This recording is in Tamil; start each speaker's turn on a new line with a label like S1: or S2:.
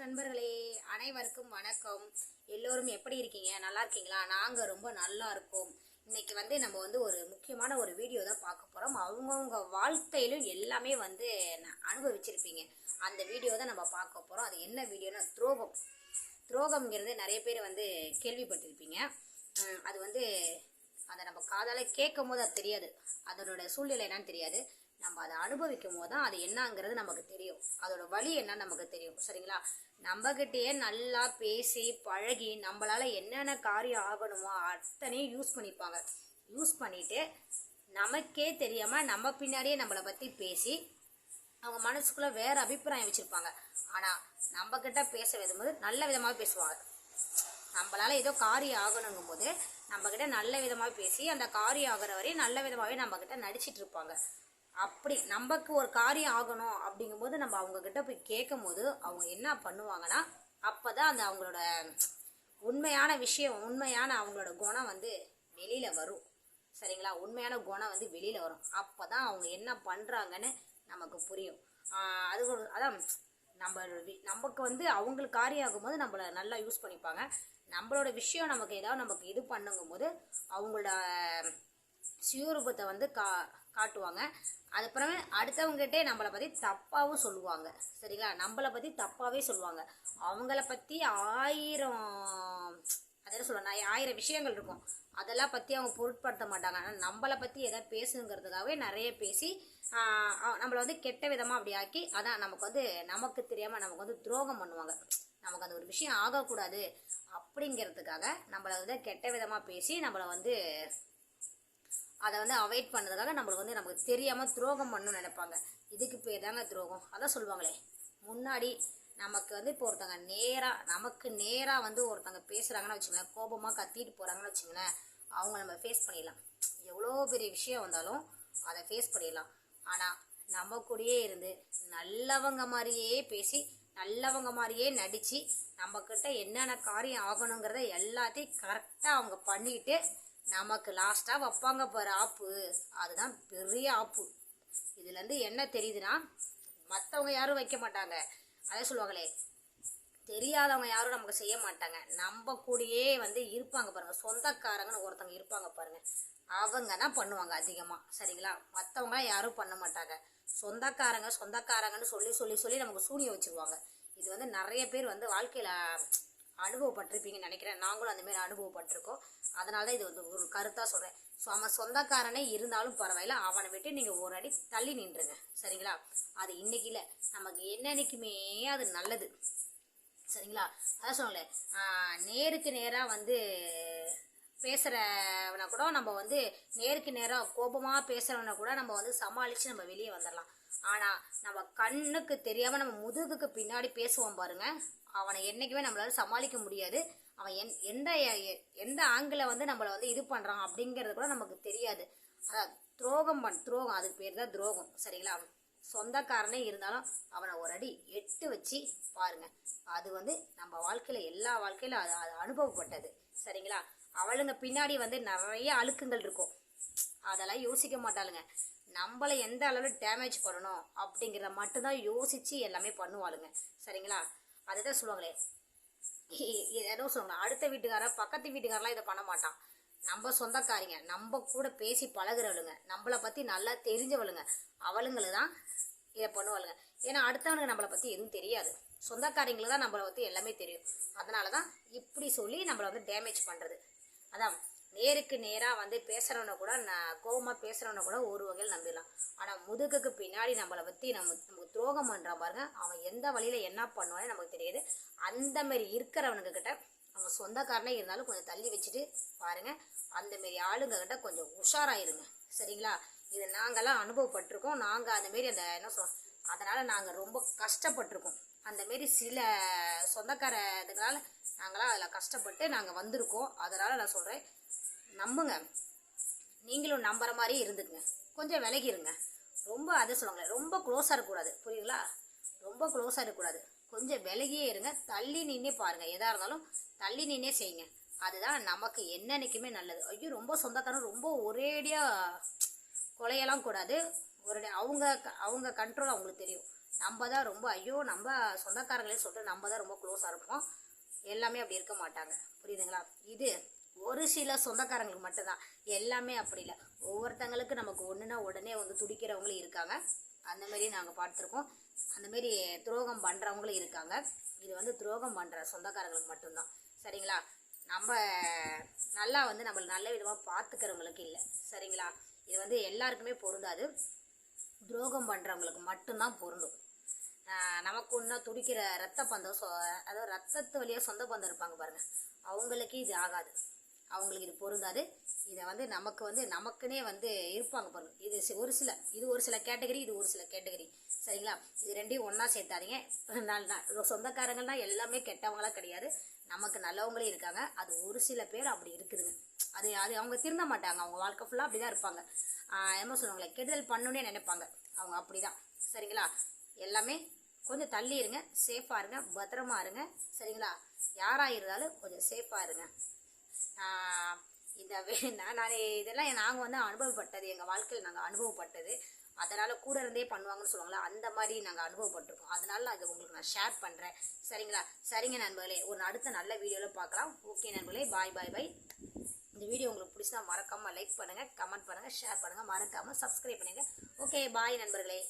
S1: நண்பர்களே அனைவருக்கும் வணக்கம் எல்லோரும் எப்படி இருக்கீங்க நல்லா இருக்கீங்களா நாங்கள் ரொம்ப நல்லா இருக்கோம் இன்னைக்கு வந்து நம்ம வந்து ஒரு முக்கியமான ஒரு வீடியோ தான் பார்க்க போகிறோம் அவங்கவுங்க வாழ்க்கையிலும் எல்லாமே வந்து அனுபவிச்சிருப்பீங்க அந்த வீடியோ தான் நம்ம பார்க்க போகிறோம் அது என்ன வீடியோனா துரோகம் துரோகம்ங்கிறது நிறைய பேர் வந்து கேள்விப்பட்டிருப்பீங்க அது வந்து அதை நம்ம காதால கேட்கும் போது அது தெரியாது அதனோட சூழ்நிலை என்னன்னு தெரியாது நம்ம அதை அனுபவிக்கும் போது தான் அது என்னங்கிறது நமக்கு தெரியும் அதோட வழி என்ன நமக்கு தெரியும் சரிங்களா நம்மக்கிட்டேயே நல்லா பேசி பழகி நம்மளால என்னென்ன காரியம் ஆகணுமோ அத்தனையும் யூஸ் பண்ணிப்பாங்க யூஸ் பண்ணிவிட்டு நமக்கே தெரியாமல் நம்ம பின்னாடியே நம்மளை பற்றி பேசி அவங்க மனசுக்குள்ளே வேறு அபிப்பிராயம் வச்சுருப்பாங்க ஆனால் நம்மக்கிட்ட பேச விதம்போது நல்ல விதமாக பேசுவாங்க நம்மளால் ஏதோ காரியம் ஆகணுங்கும் போது நம்மக்கிட்ட நல்ல விதமாக பேசி அந்த காரியம் ஆகிற வரையும் நல்ல விதமாகவே நம்மக்கிட்ட நடிச்சிட்டு இருப்பாங்க அப்படி நமக்கு ஒரு காரியம் ஆகணும் அப்படிங்கும்போது நம்ம அவங்கக்கிட்ட போய் கேட்கும் போது அவங்க என்ன பண்ணுவாங்கன்னா அப்பதான் அந்த அவங்களோட உண்மையான விஷயம் உண்மையான அவங்களோட குணம் வந்து வெளியில் வரும் சரிங்களா உண்மையான குணம் வந்து வெளியில் வரும் அப்போ தான் அவங்க என்ன பண்ணுறாங்கன்னு நமக்கு புரியும் அது அதான் நம்ம நமக்கு வந்து அவங்களுக்கு காரியம் ஆகும்போது நம்மளை நல்லா யூஸ் பண்ணிப்பாங்க நம்மளோட விஷயம் நமக்கு ஏதாவது நமக்கு இது பண்ணுங்கும் போது அவங்களோட சுயரூபத்தை வந்து கா காட்டுவாங்க அதுக்கப்புறமே அடுத்தவங்ககிட்டே நம்மளை பற்றி தப்பாகவும் சொல்லுவாங்க சரிங்களா நம்மளை பற்றி தப்பாகவே சொல்லுவாங்க அவங்கள பற்றி ஆயிரம் அதெல்லாம் சொல்லணும் ஆயிரம் விஷயங்கள் இருக்கும் அதெல்லாம் பற்றி அவங்க பொருட்படுத்த மாட்டாங்க ஆனால் நம்மளை பற்றி எதாவது பேசணுங்கிறதுக்காகவே நிறைய பேசி நம்மளை வந்து கெட்ட விதமாக அப்படி ஆக்கி அதான் நமக்கு வந்து நமக்கு தெரியாமல் நமக்கு வந்து துரோகம் பண்ணுவாங்க நமக்கு அந்த ஒரு விஷயம் ஆகக்கூடாது அப்படிங்கிறதுக்காக நம்மளை வந்து கெட்ட விதமாக பேசி நம்மளை வந்து அதை வந்து அவாய்ட் பண்ணதுக்காக நம்மளுக்கு வந்து நமக்கு தெரியாமல் துரோகம் பண்ணணும்னு நினைப்பாங்க இதுக்கு பேர் தாங்க துரோகம் அதான் சொல்லுவாங்களே முன்னாடி நமக்கு வந்து இப்போ ஒருத்தங்க நேராக நமக்கு நேராக வந்து ஒருத்தங்க பேசுகிறாங்கன்னு வச்சுக்கோங்க கோபமாக கத்திட்டு போகிறாங்கன்னு வச்சுங்களேன் அவங்க நம்ம ஃபேஸ் பண்ணிடலாம் எவ்வளோ பெரிய விஷயம் வந்தாலும் அதை ஃபேஸ் பண்ணிடலாம் ஆனால் நம்ம கூடயே இருந்து நல்லவங்க மாதிரியே பேசி நல்லவங்க மாதிரியே நடித்து நம்மக்கிட்ட என்னென்ன காரியம் ஆகணுங்கிறத எல்லாத்தையும் கரெக்டாக அவங்க பண்ணிக்கிட்டு நமக்கு லாஸ்ட்டாக வைப்பாங்க பாரு ஆப்பு அதுதான் பெரிய ஆப்பு இதுலேருந்து என்ன தெரியுதுன்னா மற்றவங்க யாரும் வைக்க மாட்டாங்க அதே சொல்லுவாங்களே தெரியாதவங்க யாரும் நமக்கு செய்ய மாட்டாங்க நம்ம கூடயே வந்து இருப்பாங்க பாருங்கள் சொந்தக்காரங்கன்னு ஒருத்தவங்க இருப்பாங்க பாருங்கள் அவங்க தான் பண்ணுவாங்க அதிகமாக சரிங்களா மற்றவங்க யாரும் பண்ண மாட்டாங்க சொந்தக்காரங்க சொந்தக்காரங்கன்னு சொல்லி சொல்லி சொல்லி நமக்கு சூனியம் வச்சுருவாங்க இது வந்து நிறைய பேர் வந்து வாழ்க்கையில் அனுபவப்பட்டிருப்பீங்கன்னு நினைக்கிறேன் நாங்களும் அந்தமாரி அனுபவப்பட்டிருக்கோம் அதனால தான் இது வந்து ஒரு கருத்தாக சொல்கிறேன் ஸோ அவன் சொந்தக்காரனே இருந்தாலும் பரவாயில்ல அவனை விட்டு நீங்கள் ஒரு அடி தள்ளி நின்றுங்க சரிங்களா அது இன்னைக்கு இல்லை நமக்கு என்னன்னைக்குமே அது நல்லது சரிங்களா அதான் சொல்லலை நேருக்கு நேராக வந்து பேசுகிறவனை கூட நம்ம வந்து நேருக்கு நேராக கோபமாக பேசுகிறவனை கூட நம்ம வந்து சமாளித்து நம்ம வெளியே வந்துடலாம் ஆனால் நம்ம கண்ணுக்கு தெரியாமல் நம்ம முதுகுக்கு பின்னாடி பேசுவோம் பாருங்க அவனை என்றைக்குமே நம்மளால் சமாளிக்க முடியாது அவன் என் எந்த எந்த ஆங்கில வந்து நம்மளை வந்து இது பண்ணுறான் அப்படிங்கிறது கூட நமக்கு தெரியாது அதான் துரோகம் பண் துரோகம் அதுக்கு பேர் தான் துரோகம் சரிங்களா அவன் சொந்தக்காரனே இருந்தாலும் அவனை ஒரு அடி எட்டு வச்சு பாருங்க அது வந்து நம்ம வாழ்க்கையில் எல்லா வாழ்க்கையிலும் அது அது அனுபவப்பட்டது சரிங்களா அவளுங்க பின்னாடி வந்து நிறைய அழுக்குங்கள் இருக்கும் அதெல்லாம் யோசிக்க மாட்டாளுங்க நம்மளை எந்த அளவு டேமேஜ் பண்ணணும் அப்படிங்கிறத மட்டும்தான் யோசித்து எல்லாமே பண்ணுவாளுங்க சரிங்களா அதுதான் சொல்லுவாங்களே ஏதோ சொல்லுங்க அடுத்த வீட்டுக்கார பக்கத்து வீட்டுக்காரெலாம் இதை பண்ண மாட்டான் நம்ம சொந்தக்காரிங்க நம்ம கூட பேசி பழகிறவளுங்க நம்மளை பற்றி நல்லா தெரிஞ்சவளுங்க அவளுங்களை தான் இதை பண்ணுவாளுங்க ஏன்னா அடுத்தவனுக்கு நம்மளை பற்றி எதுவும் தெரியாது சொந்தக்காரங்களுக்கு தான் நம்மளை பற்றி எல்லாமே தெரியும் அதனால தான் இப்படி சொல்லி நம்மளை வந்து டேமேஜ் பண்ணுறது அதான் நேருக்கு நேராக வந்து பேசுகிறவனை கூட நான் கோபமாக பேசுகிறவனை கூட ஒரு வகையில் நம்பிடலாம் ஆனால் முதுகுக்கு பின்னாடி நம்மளை பற்றி நம்ம நமக்கு துரோகம் பண்ணுறான் பாருங்க அவன் எந்த வழியில் என்ன பண்ணுவானே நமக்கு தெரியாது அந்த மாதிரி இருக்கிறவனுங்க கிட்ட அவங்க சொந்தக்காரனே இருந்தாலும் கொஞ்சம் தள்ளி வச்சுட்டு பாருங்கள் அந்தமாரி ஆளுங்க கிட்ட கொஞ்சம் உஷாராயிருங்க சரிங்களா இது நாங்களாம் அனுபவப்பட்டிருக்கோம் நாங்கள் அந்தமாரி அந்த என்ன சொல் அதனால் நாங்கள் ரொம்ப கஷ்டப்பட்டிருக்கோம் அந்தமாரி சில சொந்தக்கார இதுனால நாங்களாம் அதில் கஷ்டப்பட்டு நாங்கள் வந்திருக்கோம் அதனால் நான் சொல்கிறேன் நம்புங்க நீங்களும் நம்புற மாதிரியே இருந்துக்குங்க கொஞ்சம் விலகிருங்க ரொம்ப அதை சொல்லுவாங்களே ரொம்ப க்ளோஸாக இருக்கக்கூடாது புரியுங்களா ரொம்ப க்ளோஸாக இருக்கக்கூடாது கொஞ்சம் விலகியே இருங்க தள்ளி நின்னே பாருங்கள் எதாக இருந்தாலும் தள்ளி நின்னே செய்யுங்க அதுதான் நமக்கு என்னன்னைக்குமே நல்லது ஐயோ ரொம்ப சொந்தக்காரன் ரொம்ப ஒரேடியாக கொலையெல்லாம் கூடாது ஒரு அவங்க அவங்க கண்ட்ரோல் அவங்களுக்கு தெரியும் நம்ம தான் ரொம்ப ஐயோ நம்ம சொந்தக்காரங்களே சொல்லிட்டு நம்ம தான் ரொம்ப க்ளோஸாக இருப்போம் எல்லாமே அப்படி இருக்க மாட்டாங்க புரியுதுங்களா இது ஒரு சில சொந்தக்காரங்களுக்கு மட்டும்தான் எல்லாமே அப்படி இல்லை ஒவ்வொருத்தங்களுக்கு நமக்கு ஒன்றுனா உடனே வந்து துடிக்கிறவங்களும் இருக்காங்க அந்த மாரி நாங்கள் பார்த்துருக்கோம் அந்தமாரி துரோகம் பண்ணுறவங்களும் இருக்காங்க இது வந்து துரோகம் பண்ணுற சொந்தக்காரங்களுக்கு மட்டும்தான் சரிங்களா நம்ம நல்லா வந்து நம்மளை நல்ல விதமாக பார்த்துக்கிறவங்களுக்கு இல்லை சரிங்களா இது வந்து எல்லாருக்குமே பொருந்தாது துரோகம் பண்ணுறவங்களுக்கு மட்டும்தான் பொருந்தும் நமக்கு ஒன்றா துடிக்கிற ரத்த பந்தம் சொ அதாவது ரத்தத்து வழியாக சொந்த பந்தம் இருப்பாங்க பாருங்கள் அவங்களுக்கு இது ஆகாது அவங்களுக்கு இது பொருந்தாது இதை வந்து நமக்கு வந்து நமக்குன்னே வந்து இருப்பாங்க பாருங்க இது ஒரு சில இது ஒரு சில கேட்டகரி இது ஒரு சில கேட்டகரி சரிங்களா இது ரெண்டையும் ஒன்றா சேர்த்தாதீங்க நான் சொந்தக்காரங்கன்னா எல்லாமே கெட்டவங்களாம் கிடையாது நமக்கு நல்லவங்களே இருக்காங்க அது ஒரு சில பேர் அப்படி இருக்குதுங்க அது அது அவங்க திருந்த மாட்டாங்க அவங்க வாழ்க்கை ஃபுல்லாக அப்படி தான் இருப்பாங்க என்ன சொல்லுவாங்களே கெடுதல் பண்ணுன்னே நினைப்பாங்க அவங்க அப்படி தான் சரிங்களா எல்லாமே கொஞ்சம் தள்ளி இருங்க சேஃபாக இருங்க பத்திரமா இருங்க சரிங்களா யாராக இருந்தாலும் கொஞ்சம் சேஃபாக இருங்க இந்த நான் இதெல்லாம் நாங்கள் வந்து அனுபவப்பட்டது எங்கள் வாழ்க்கையில் நாங்கள் அனுபவப்பட்டது அதனால் கூட இருந்தே பண்ணுவாங்கன்னு சொல்லுவாங்களா அந்த மாதிரி நாங்கள் அனுபவப்பட்டிருக்கோம் அதனால் நான் இதை உங்களுக்கு நான் ஷேர் பண்ணுறேன் சரிங்களா சரிங்க நண்பர்களே ஒரு அடுத்த நல்ல வீடியோவில் பார்க்கலாம் ஓகே நண்பர்களே பாய் பாய் பாய் இந்த வீடியோ உங்களுக்கு பிடிச்சா மறக்காமல் லைக் பண்ணுங்கள் கமெண்ட் பண்ணுங்கள் ஷேர் பண்ணுங்கள் மறக்காமல் சப்ஸ்கிரைப் பண்ணுங்கள் ஓகே பாய் நண்பர்களே